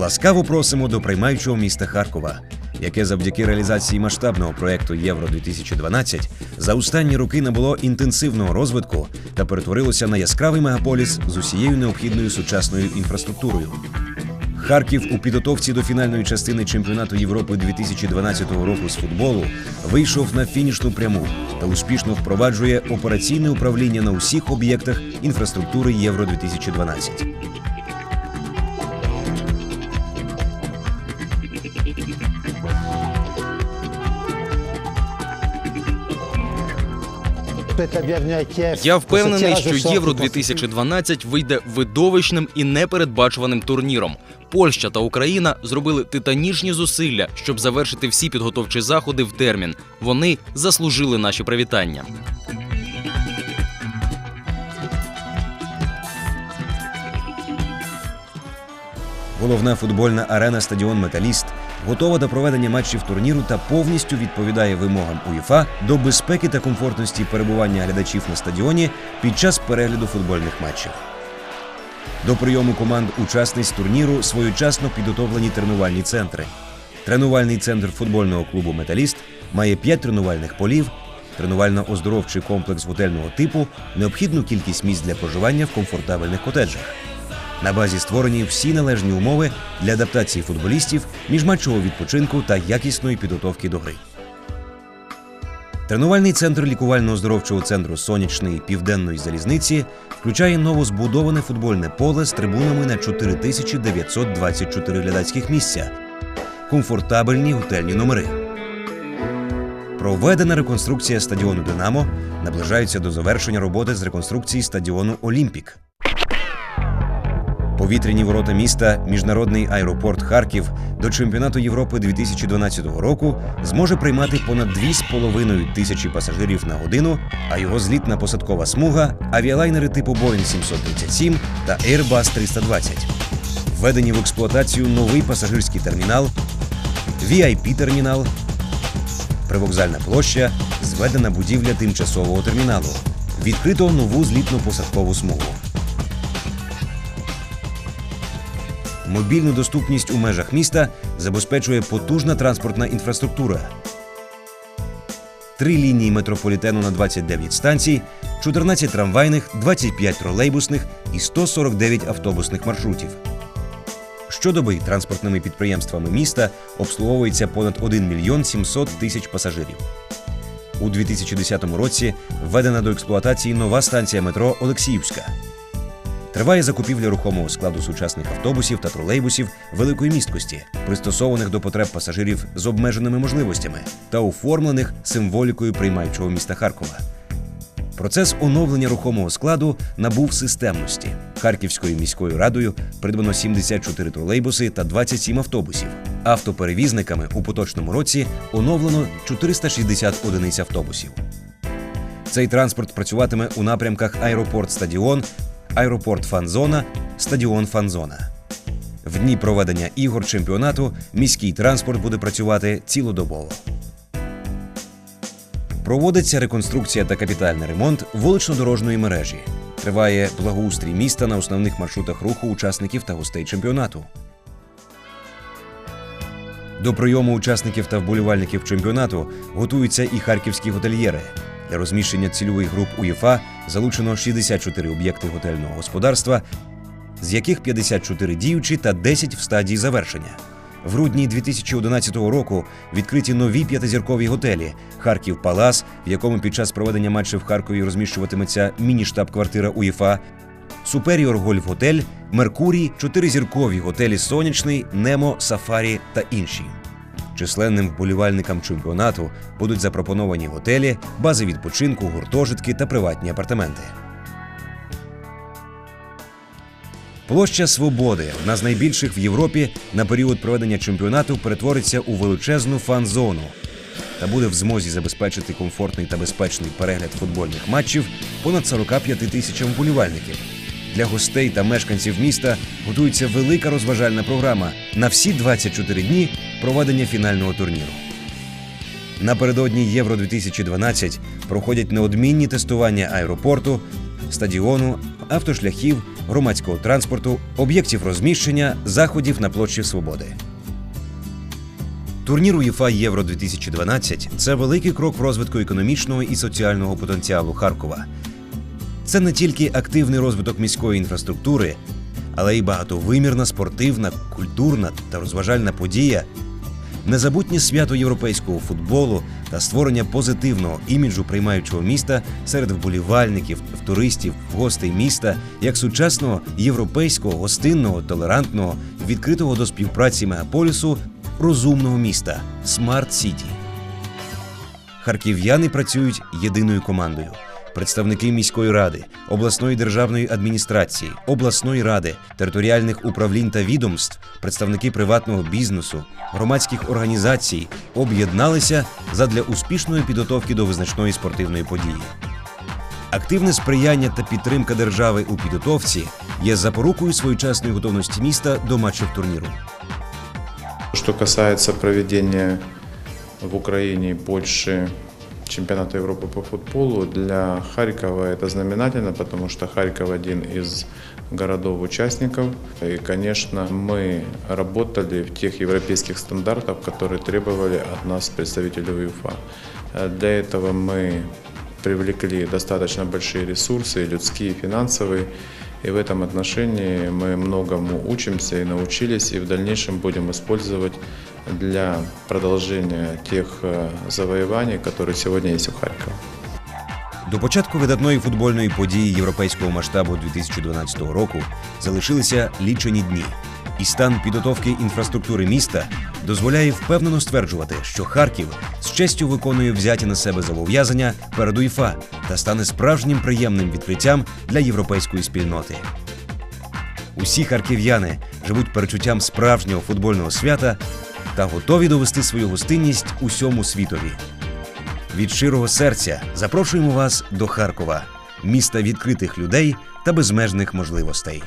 Ласкаво просимо до приймаючого міста Харкова, яке завдяки реалізації масштабного проекту Євро 2012 за останні роки набуло інтенсивного розвитку та перетворилося на яскравий мегаполіс з усією необхідною сучасною інфраструктурою. Харків у підготовці до фінальної частини чемпіонату Європи 2012 року з футболу вийшов на фінішну пряму та успішно впроваджує операційне управління на усіх об'єктах інфраструктури Євро 2012 Я впевнений, що Євро 2012 вийде видовищним і непередбачуваним турніром. Польща та Україна зробили титанічні зусилля, щоб завершити всі підготовчі заходи в термін. Вони заслужили наші привітання. Головна футбольна арена стадіон Металіст готова до проведення матчів турніру та повністю відповідає вимогам УЄФА до безпеки та комфортності перебування глядачів на стадіоні під час перегляду футбольних матчів. До прийому команд учасниць турніру своєчасно підготовлені тренувальні центри. Тренувальний центр футбольного клубу Металіст має 5 тренувальних полів, тренувально-оздоровчий комплекс готельного типу, необхідну кількість місць для проживання в комфортабельних котеджах. На базі створені всі належні умови для адаптації футболістів, міжматчового відпочинку та якісної підготовки до гри. Тренувальний центр лікувально-оздоровчого центру сонячної південної залізниці включає новозбудоване футбольне поле з трибунами на 4924 глядацьких місця, комфортабельні готельні номери. Проведена реконструкція стадіону Динамо наближається до завершення роботи з реконструкції стадіону Олімпік. Повітряні ворота міста, міжнародний аеропорт Харків до чемпіонату Європи 2012 року зможе приймати понад 2,5 тисячі пасажирів на годину, а його злітна посадкова смуга авіалайнери типу Boeing 737 та Airbus 320. Введені в експлуатацію новий пасажирський термінал, VIP-термінал, привокзальна площа, зведена будівля тимчасового терміналу. Відкрито нову злітно-посадкову смугу. Мобільну доступність у межах міста забезпечує потужна транспортна інфраструктура. Три лінії метрополітену на 29 станцій, 14 трамвайних, 25 тролейбусних і 149 автобусних маршрутів. Щодоби транспортними підприємствами міста обслуговується понад 1 мільйон 700 тисяч пасажирів. У 2010 році введена до експлуатації нова станція метро Олексіївська. Триває закупівля рухомого складу сучасних автобусів та тролейбусів великої місткості, пристосованих до потреб пасажирів з обмеженими можливостями та оформлених символікою приймаючого міста Харкова. Процес оновлення рухомого складу набув системності. Харківською міською радою придбано 74 тролейбуси та 27 автобусів. Автоперевізниками у поточному році оновлено 460 одиниць автобусів. Цей транспорт працюватиме у напрямках аеропорт-стадіон, аеропорт Фанзона, стадіон Фанзона. В дні проведення ігор чемпіонату міський транспорт буде працювати цілодобово. Проводиться реконструкція та капітальний ремонт вулично-дорожньої мережі. Триває благоустрій міста на основних маршрутах руху учасників та гостей чемпіонату. До прийому учасників та вболівальників чемпіонату готуються і харківські готельєри. Для розміщення цільових груп УЄФА залучено 64 об'єкти готельного господарства, з яких 54 діючі та 10 в стадії завершення. В грудні 2011 року відкриті нові п'ятизіркові готелі Харків Палас, в якому під час проведення матчів в Харкові розміщуватиметься міні-штаб-квартира УЄФА, Суперіор Гольф Готель, Меркурій, чотиризіркові готелі Сонячний, Немо, Сафарі та інші. Численним вболівальникам чемпіонату будуть запропоновані готелі, бази відпочинку, гуртожитки та приватні апартаменти. Площа Свободи, одна з найбільших в Європі, на період проведення чемпіонату перетвориться у величезну фан-зону та буде в змозі забезпечити комфортний та безпечний перегляд футбольних матчів понад 45 тисячам вболівальників. Для гостей та мешканців міста готується велика розважальна програма на всі 24 дні проведення фінального турніру. Напередодні Євро 2012 проходять неодмінні тестування аеропорту, стадіону, автошляхів, громадського транспорту, об'єктів розміщення, заходів на площі Свободи. Турнір УЄФА Євро 2012 це великий крок в розвитку економічного і соціального потенціалу Харкова. Це не тільки активний розвиток міської інфраструктури, але й багатовимірна спортивна, культурна та розважальна подія, незабутнє свято європейського футболу та створення позитивного іміджу приймаючого міста серед вболівальників, туристів, гостей міста як сучасного європейського, гостинного, толерантного, відкритого до співпраці мегаполісу, розумного міста Смарт Сіті. Харків'яни працюють єдиною командою. Представники міської ради, обласної державної адміністрації, обласної ради, територіальних управлінь та відомств, представники приватного бізнесу, громадських організацій об'єдналися задля успішної підготовки до визначної спортивної події. Активне сприяння та підтримка держави у підготовці є запорукою своєчасної готовності міста до матчів турніру. Что касается проведения в Украине и Польше чемпионата Европы по футболу, для Харькова это знаменательно, потому что Харьков один из городов-участников. И, конечно, мы работали в тех европейских стандартах, которые требовали от нас представителей УЕФА. Э, Для этого мы привлекли достаточно большие ресурсы, и людские, и финансовые. И в этом отношении мы многому учимся и научились, и в дальнейшем будем использовать для продолжения тех э, завоеваний, которые сегодня есть у Харькова. До початку видатної футбольної події європейського масштабу 2012 року залишилися лічені дні, і стан підготовки інфраструктури міста дозволяє впевнено стверджувати, що Харків з честю виконує взяті на себе зобов'язання перед УЄФА та стане справжнім приємним відкриттям для європейської спільноти. Усі харків'яни живуть перечуттям справжнього футбольного свята та готові довести свою гостинність усьому світові. Від щирого серця запрошуємо вас до Харкова, міста відкритих людей та безмежних можливостей.